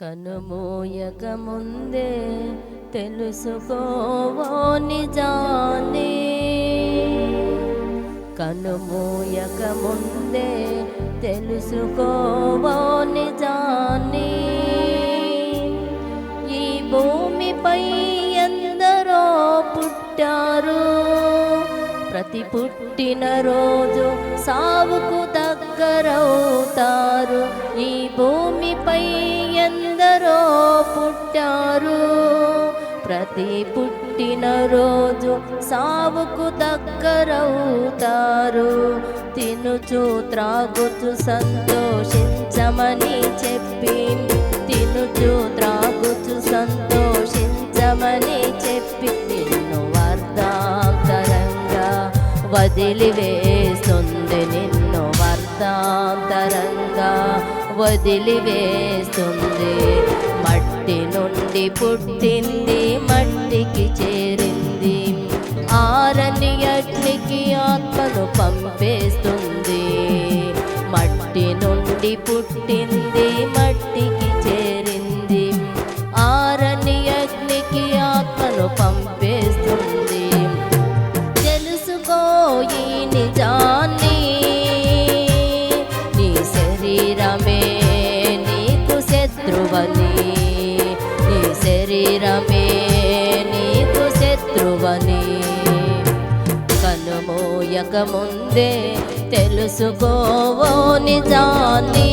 కనుమూయక ముందే తెలుసుకోవో నిజాన్ని. కనుమూయక ముందే తెలుసుకోవో నిజాన్ని. ఈ భూమిపై ఎందరో పుట్టారు ప్రతి పుట్టిన రోజు సావుకు దగ్గరవుతారు. ఈ భూమిపై ఎందరో పుట్టారు ప్రతి పుట్టిన రోజు సావుకు దగ్గరవుతారు. తినుచు త్రాగుచు సంతోషించమని చెప్పి తినుచు త్రాగుచు సంతోషించమని చెప్పి నిన్ను వార్తాంతరంగా వదిలివేస్తుంది నిన్ను వార్తాంతరంగా వదిలివేస్తుంది మట్టి నుండి పుట్టింది మట్టికి చేరింది. ఆరని అగ్నికి ఆత్మను పంపేస్తుంది. మట్టి నుండి పుట్టింది రమే నీకు శత్రువని. కనుమోయక ముందే తెలుసుకోవో నిజాన్ని.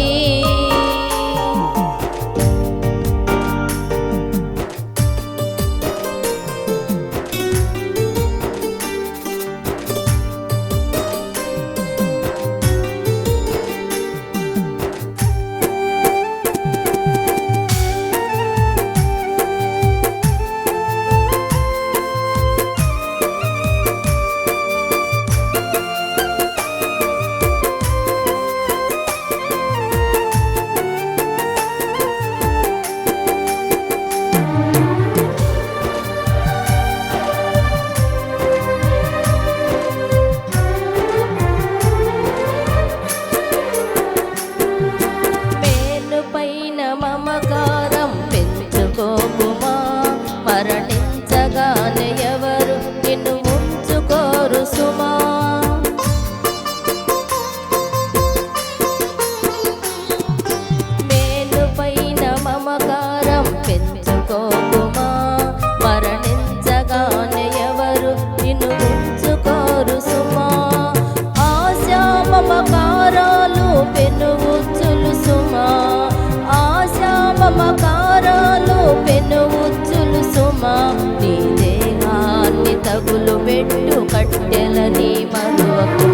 పెట్టు కట్టెలని మరువకు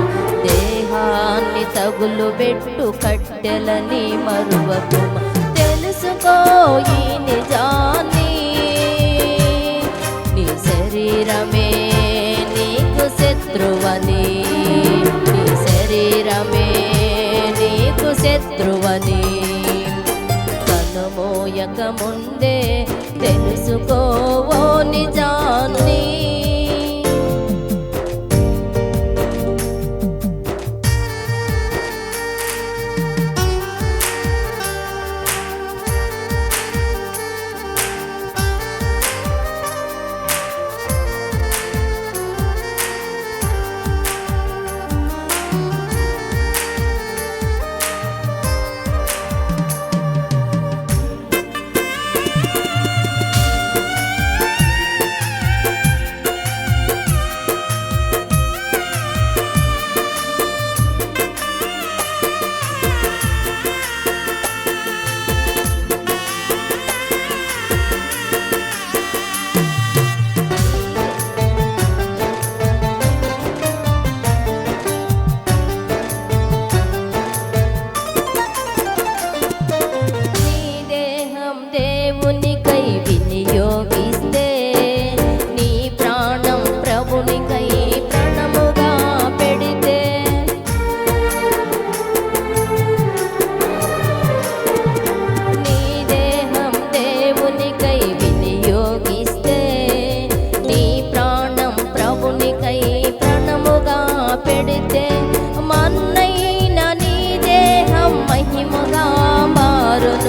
దేహాన్ని తగులు పెట్టు కట్టెలని మరువకు తెలుసుకో ఈ నిజాన్ని. నీ శరీరమే నీకు శత్రువని. నీ శరీరమే నీకు శత్రువని. కనుమోయక ముందే తెలుసుకోవో నిజాన్ని.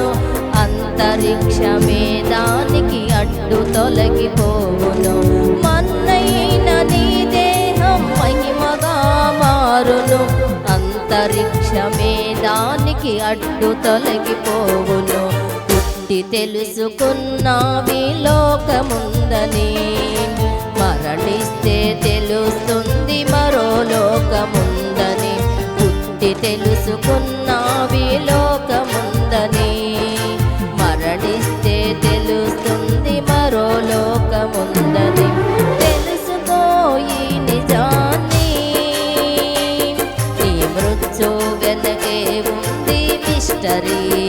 అడ్డు అంతరిక్షమే దానికి అడ్డు తొలగిపోవును. మన్నైన నీ దేహం మహిమగా మారును. అంతరిక్షమే దానికి అడ్డు తొలగిపోవును. పుట్టి తెలుసుకున్నావి లోకముందని. మరణిస్తే తెలుస్తుంది మరో లోకముందని. పుట్టి తెలుసుకున్నావి లో study.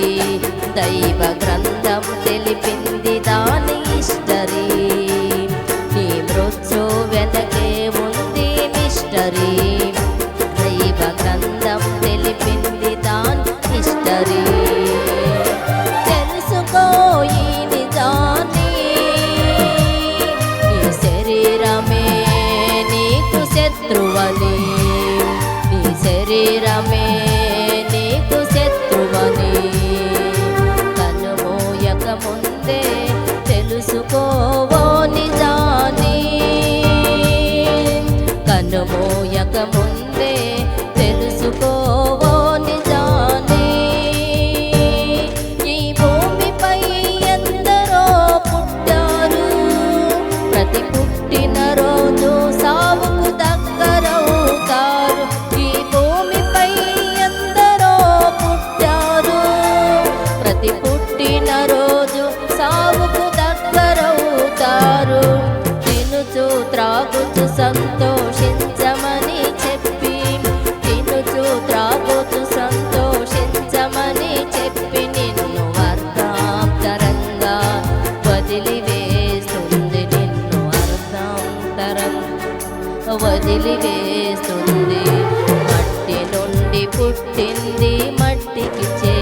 పుట్టింది మట్టికి చే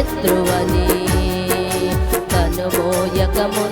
శత్రువని కనుమోయకము